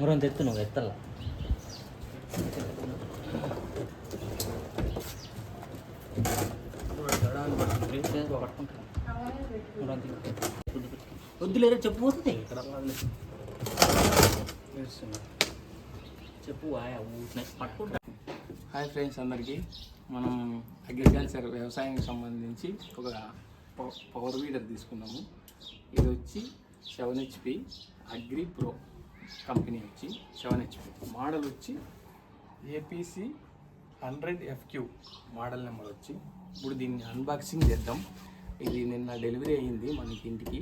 ఇట్లా ఇట్లా ఎత్తు నువ్వు ఎత్తల వద్దులేరా చెప్పు. పోతుంది ఇక్కడ చెప్పు ఆయా పట్టుకుంటా. హాయ్ ఫ్రెండ్స్ అందరికీ. మనం అగ్రికల్చర్ వ్యవసాయానికి సంబంధించి ఒక పవర్ వీడర్ తీసుకున్నాము. ఇది వచ్చి seven HP agri pro. Company వచ్చి సెవెన్ హెచ్పి మోడల్ వచ్చి APC hundred FQ model number వచ్చి. ఇప్పుడు దీన్ని అన్బాక్సింగ్ చేద్దాం. ఇది నిన్న డెలివరీ అయ్యింది మనకి ఇంటికి.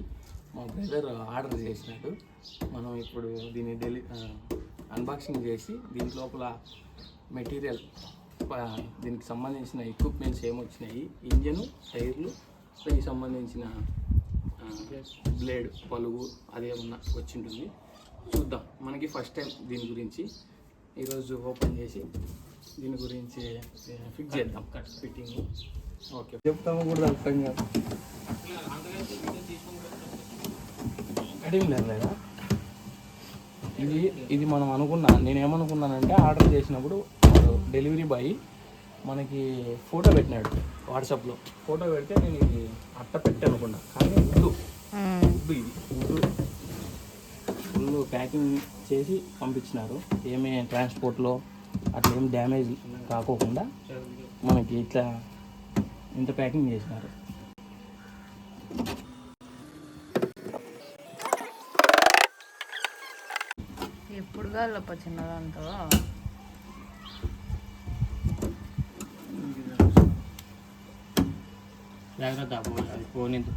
మా బ్రదర్ ఆర్డర్ చేసినట్టు మనం ఇప్పుడు దీన్ని డెలి అన్బాక్సింగ్ చేసి దీని లోపల మెటీరియల్ దీనికి సంబంధించిన ఎక్విప్మెంట్స్ ఏమొచ్చినాయి? ఇంజను టైర్లు దీనికి సంబంధించిన బ్లేడ్ పలుగు అదేమన్నా వచ్చింటుంది. చూద్దాం. మనకి ఫస్ట్ టైం దీని గురించి ఈరోజు ఓపెన్ చేసి దీని గురించి ఫిక్స్ చేద్దాం. కట్ ఫిట్టింగ్ ఓకే చెప్తాము కూడా అర్థం కాదు. అడిగి లేదా ఇది ఇది మనం అనుకున్నా నేను ఏమనుకున్నానంటే ఆర్డర్ చేసినప్పుడు డెలివరీ బాయ్ మనకి ఫోటో పెట్టినాడు వాట్సాప్లో. ఫోటో పెడితే నేను ఇది అట్ట పెట్టి అనుకున్నా. కానీ ఉడ్డు ఉడ్డు ఇది. ఉడ్డు ఫుల్ ప్యాకింగ్ చేసి పంపించినారు. ఏమీ ట్రాన్స్పోర్ట్లో అట్లా ఏం డ్యామేజ్ కాకోకుండా మనకి ఇట్లా ఇంత ప్యాకింగ్ చేసినారు. ఎప్పుడు కాదులప్ప చిన్నదంతా? జాగ్రత్త పో- అది పోనిద్దు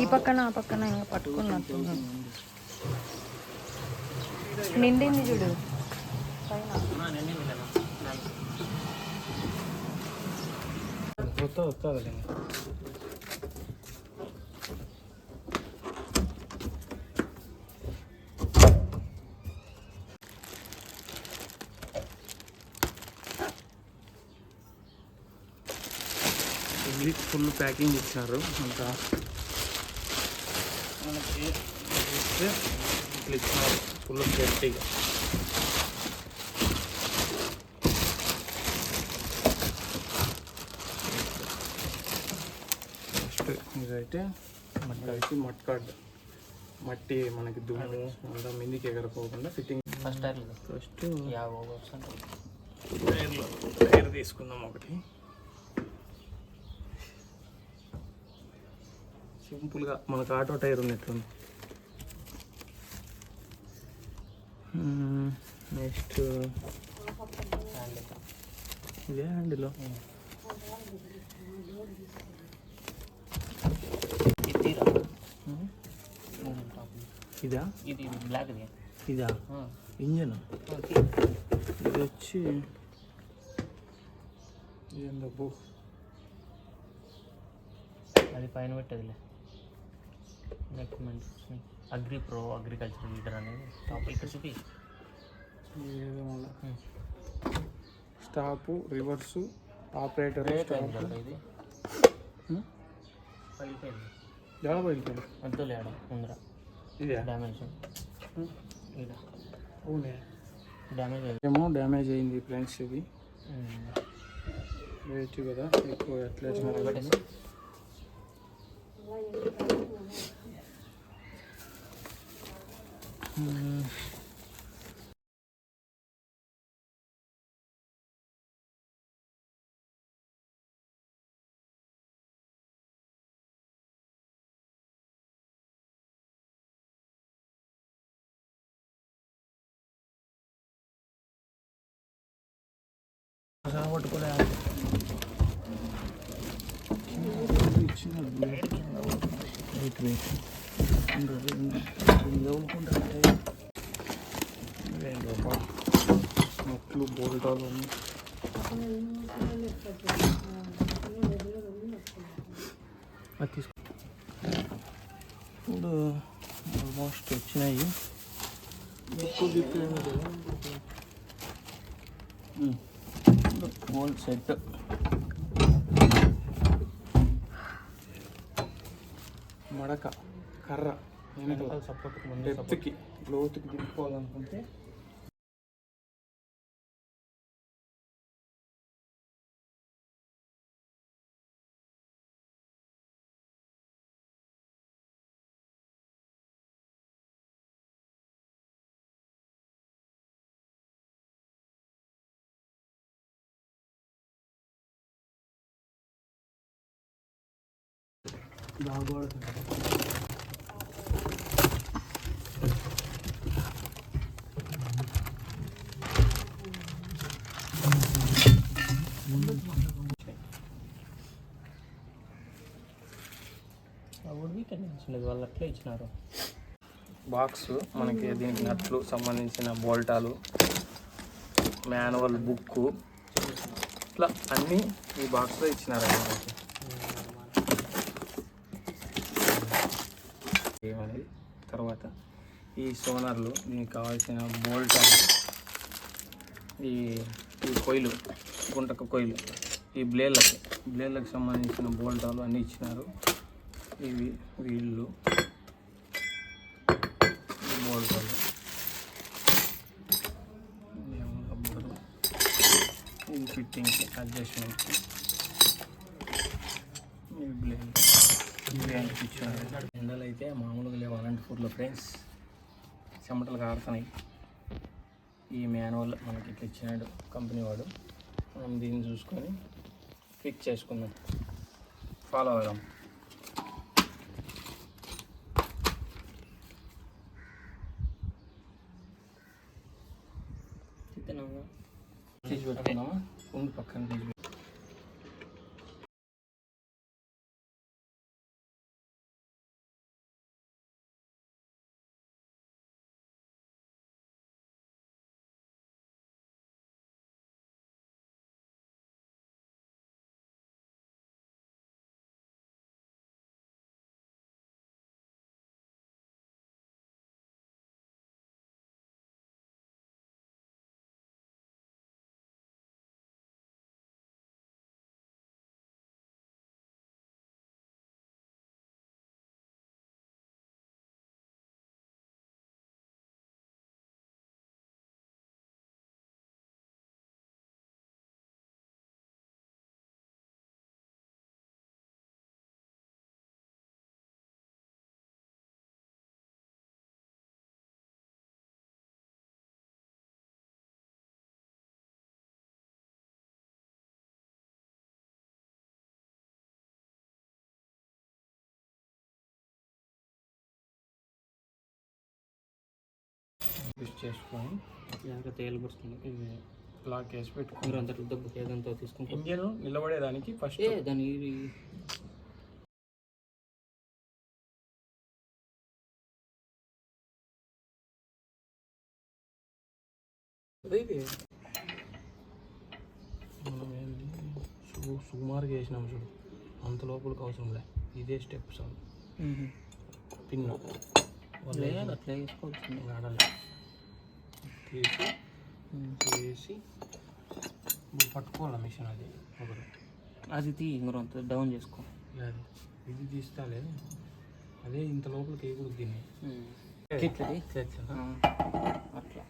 ఈ పక్కన ఆ పక్కన ఇంకా పట్టుకున్నట్టు నిండింది చూడు. ఫుల్ ప్యాకింగ్ ఇచ్చినారు అంతా మనకి ఇట్లా ఇచ్చినారు ఫుల్ గట్టిగా ఫస్ట్ ఇదైతే మట్టి కార్డ్ మట్టి మనకి దుమ్ము అంతా మిందికి ఎగరకోకుండా ఫిట్టింగ్ ఫస్ట్ టైర్ ఫస్ట్ టైర్లో. టైర్ తీసుకుందాం ఒకటి. సింపుల్గా మనకు ఆటో టైర్ ఉన్నట్టుంది నెక్స్ట్ ఇదే హ్యాండిల్ ఇది ఇదా ఇది బ్లాక్ ఇది? ఇదా? ఇంజన్? ఇది వచ్చి ఏందో అది పైన పెట్టదిలే. Documents agri pro agriculture leader అనేది టాప్ ఇక్కడ చూపి. స్టాపు రివర్సు ఆపరేటర్ ఇది? ఎలా బయలుదేరు వద్దులే ఆడ ముందర ఇదే. డ్యామేజ్ అవునే. డ్యామేజ్ ఏమో డ్యామేజ్ అయింది ఫ్రెండ్స్ ఇది. వేయచ్చు కదా ఎక్కువ ఎట్లా వచ్చినా పట్టుకోలే. ఇచ్చిన వెయిట్ వెయిట్ నట్లు బోల్టాలు అన్నీ అది తీసుకో ఇప్పుడు ఆల్మోస్ట్ వచ్చినాయి ఎక్కువ తిప్పేయండి హోల్ సెట్ మడక కర్ర. వెనకాల సపోర్ట్ డెప్త్కి లోతుకి దింపుకోవాలనుకుంటే వీకెండ్ ఇచ్చినది వాళ్ళు అట్లే ఇచ్చినారు. బాక్స్ మనకి దీనికి నట్లు సంబంధించిన బోల్టాలు మాన్యువల్ బుక్ ఇట్లా అన్నీ ఈ బాక్స్లో ఇచ్చినారండి మనకి. ఏమనేది? తర్వాత ఈ సోనర్లు దీనికి కావాల్సిన బోల్టాలు ఈ ఈ కొయ్యలు గుంటక కొయ్యలు ఈ బ్లేడ్లకి బ్లేడ్లకు సంబంధించిన బోల్టాలు అన్నీ ఇచ్చినారు. ఇవి వీళ్ళు. బోల్టాలు ఇవేమో రబ్బరు ఇది ఫిట్టింగ్కి అడ్జస్ట్మెంట్కి ఇవి బ్లేడ్ ఇవి ఎండలు అయితే మామూలుగా లేవు ఫుడ్లో ఫ్రెండ్స్. చెమటలు కారుతున్నాయి. ఈ మాన్యువల్ మనకి ఇట్లా ఇచ్చినాడు కంపెనీ వాడు. మనం దీన్ని చూసుకొని ఫిక్స్ చేసుకుందాం. ఫాలో అవుదాం ఉండి పక్కన ఫిక్స్ చేసుకొని జాగ్రత్త ఇది లాక్ వేసి పెట్టుకో మీరు అంతట్లో దెబ్బ ఏదంతా తీసుకుంటారు. ఇంజన్ నిలబడేదానికి ఫస్ట్ ఏ దాని ఇది. మనం ఏంటి సుమారుగా వేసినాం చూడు. అంత లోపలికి అవసరం లే. ఇదే స్టెప్స్ పిన్ అట్లా వేసుకోవచ్చు ఆడాలి? వేసి ఇప్పుడు పట్టుకోవాలి మిషన్ అది ఒకటి? అది తీ ఇంకో అంత డౌన్ చేసుకో. అది ఇది తీస్తాలే అదే ఇంత లోపలికి వేయకూడదు దీన్ని. ఇట్లది తెచ్చా అట్లా.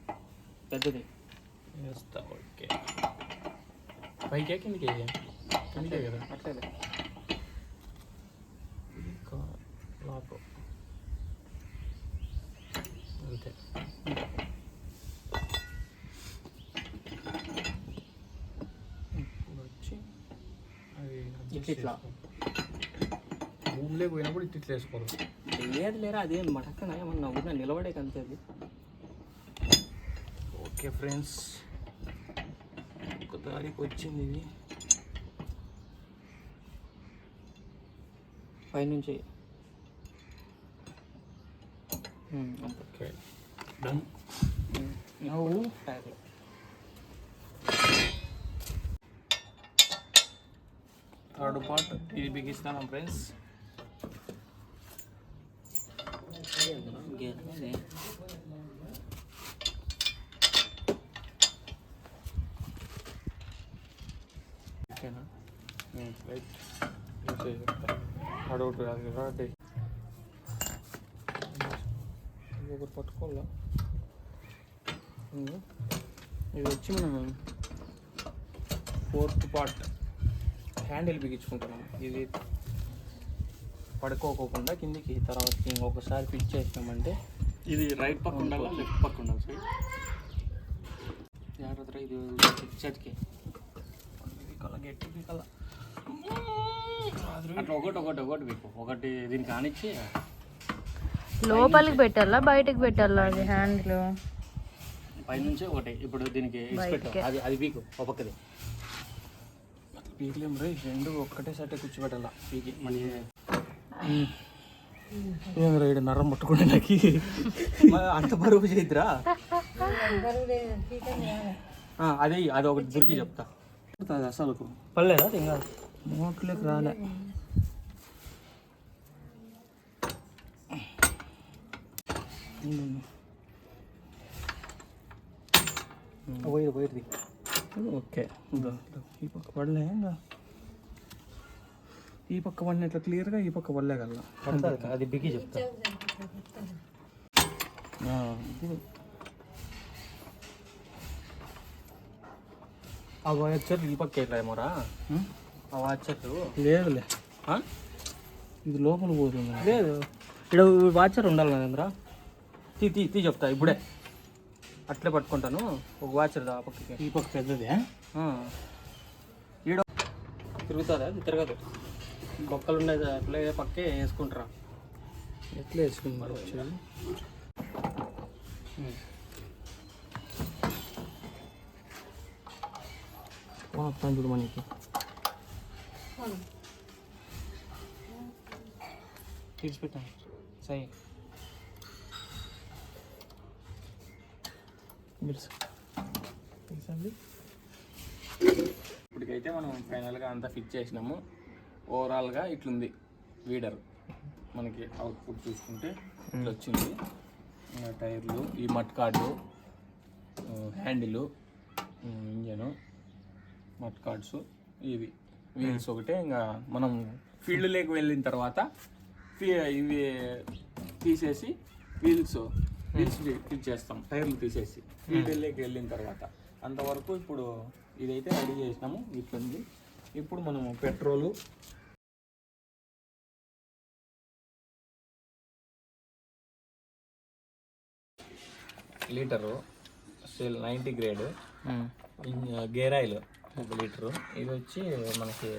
పెద్దది. వేస్తా ఓకే. పైకే కిందకి కిందకే కదా? అట్లే ఇంకా లాక్ అంతే ఇప్పుడు వచ్చి అవి ఇట్లా. ఇట్లా. భూమిలోకి పోయినప్పుడు ఇట్లా ఇట్లా వేసుకోవాలి. లేదు లేరా అదేం మటక్కన? ఏమన్నా ఊరిన నిలబడే అంతే అది. ఓకే ఫ్రెండ్స్ ఒక దారికి వచ్చింది ఇది. పైనుంచి. Okay. Done. Um, third part ఇది బిగిస్తాను ఫ్రెండ్స్ ఓకేనా? రైట్ అడవుట్ రాదు రాడే ఒకరు పట్టుకోవాలా? ఇది వచ్చి మనం ఫోర్త్ పార్ట్ హ్యాండిల్ బిగించుకుంటున్నాం. ఇది పడుకోకోకుండా కిందికి తర్వాతకి ఇంకొకసారి ఫిట్ చేసినామంటే ఇది రైట్ పక్క ఉండాలా లెఫ్ట్ పక్క ఉండాలి సార్? జాగ్రత్త ఇది చేతికి కల గట్టి కల అట్లా ఒకటి ఒకటి ఒకటి మీకు. ఒకటి దీనికి కానిచ్చి లోపలికి పెట్టాలా బయటకు పెట్టాలా అది హ్యాండిల్? పైనుంచి ఒకటి. ఇప్పుడు దీనికి. అది అది పీకు ఒక పక్కది. పీకలేం రే రెండు ఒక్కటే సట్టే కూర్చోబెట్టాల పీకి మళ్ళీ ఏం రైడ్ నరం పట్టుకుంటే నాకు అంత బరువు చేద్దిరా అదే అది ఒకటి దొరికి చెప్తా అది అసలు పర్లేదా ఇంకా నోట్లోకి రాలే పోయి పోయి ఓకే. ఈ పక్క పడలే ఈ పక్క పడిన ఇట్లా క్లియర్గా ఈ పక్క పడలే కదా. అది బిగి చెప్తా. ఆ వాచర్ ఈ పక్క వెళ్ళామోరా ఆ? వాచర్ లేదులే. ఇది లోపల పోతుంది. లేదు. ఇక్కడ వాచర్ ఉండాలి నరేంద్ర తీ తీ తీ చెప్తా ఇప్పుడే. అట్లే పట్టుకుంటాను. ఒక వాచర్ దా ఆ పక్కకి? ఈ పక్క పెద్దదే. ఈడ తిరుగుతుందా అది తిరగదు. బొక్కలు ఉండేది అట్లే పక్కే వేసుకుంటారా? ఎట్లా వేసుకున్నారు వచ్చేది వస్తాను చూడు మనకి. తీసిపెట్టాను సై ఇప్పటికైతే మనం ఫైనల్గా అంతా ఫిట్ చేసినాము. ఓవరాల్గా ఇట్లుంది వీడర్. మనకి అవుట్పుట్ చూసుకుంటే ఇట్లా వచ్చింది. టైర్లు ఈ mudguard handle engine mudguards ఇవి. వీల్స్ ఒకటే ఇంకా మనం ఫీల్డ్లోకి వెళ్ళిన తర్వాత ఫీ- ఇవి తీసేసి వీల్స్ వీల్స్ ఫిట్ చేస్తాం టైర్లు తీసేసి. ఫీల్డ్లోకి వెళ్ళిన తర్వాత అంతవరకు ఇప్పుడు ఇదైతే రెడీ చేసినాము ఇట్లుంది. ఇప్పుడు మనము పెట్రోలు. లీటరు సెల్ నైంటీ గ్రేడ్. గేర్ ఆయిల్ ఒక లీటరు. ఇది వచ్చి మనకి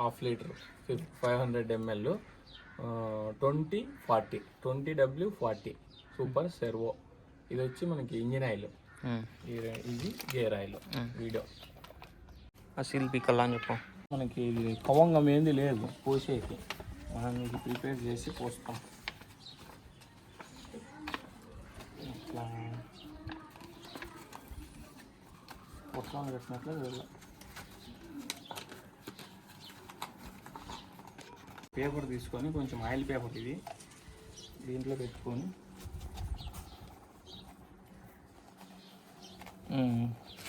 half litre fif five hundred ML twenty forty twenty W forty. Super servo. ఇది వచ్చి మనకి ఇంజిన్ ఆయిల్. ఇది- ఇది గేర్ ఆయిల్ వీడియో. ఆ సీల్ పీకల్లా అని చెప్పు. మనకి ఇది కవంగం ఏంది లేదు పోసేకి. మనం ఇది ప్రిపేర్ చేసి పోస్తాం. ఇట్లా పొట్లం పెట్టినట్లు వెళ్ళ పేపర్ తీసుకొని కొంచెం ఆయిల్ పేపర్ ఇది. దీంట్లో పెట్టుకొని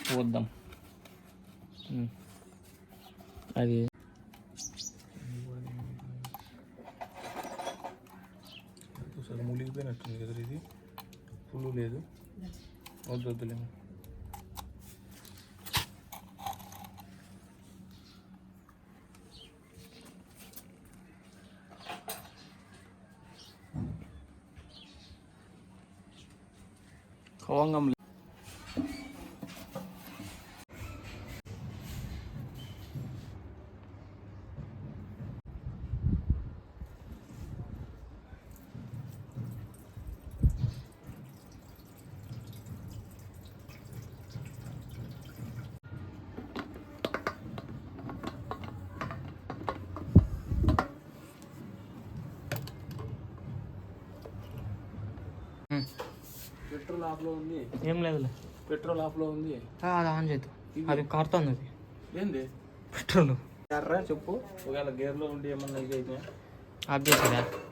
పోద్దాం అది. అసలు మునిగిపోయినట్టుంది కదా ఇది? పుల్లు లేదు. వద్దు వద్దులేము కవంగం పెట్రోల్ ఆఫ్లో ఉంది. ఏం లేదులే. పెట్రోల్ ఆఫ్లో ఉంది. అది ఆన్ చేద్దాం. అది కారుతుంది అది. ఏంది? పెట్రోల్. ఎర్రా చెప్పు. ఒకవేళ గేర్లో ఉండి ఏమన్నా ఇది అయితే. ఆఫ్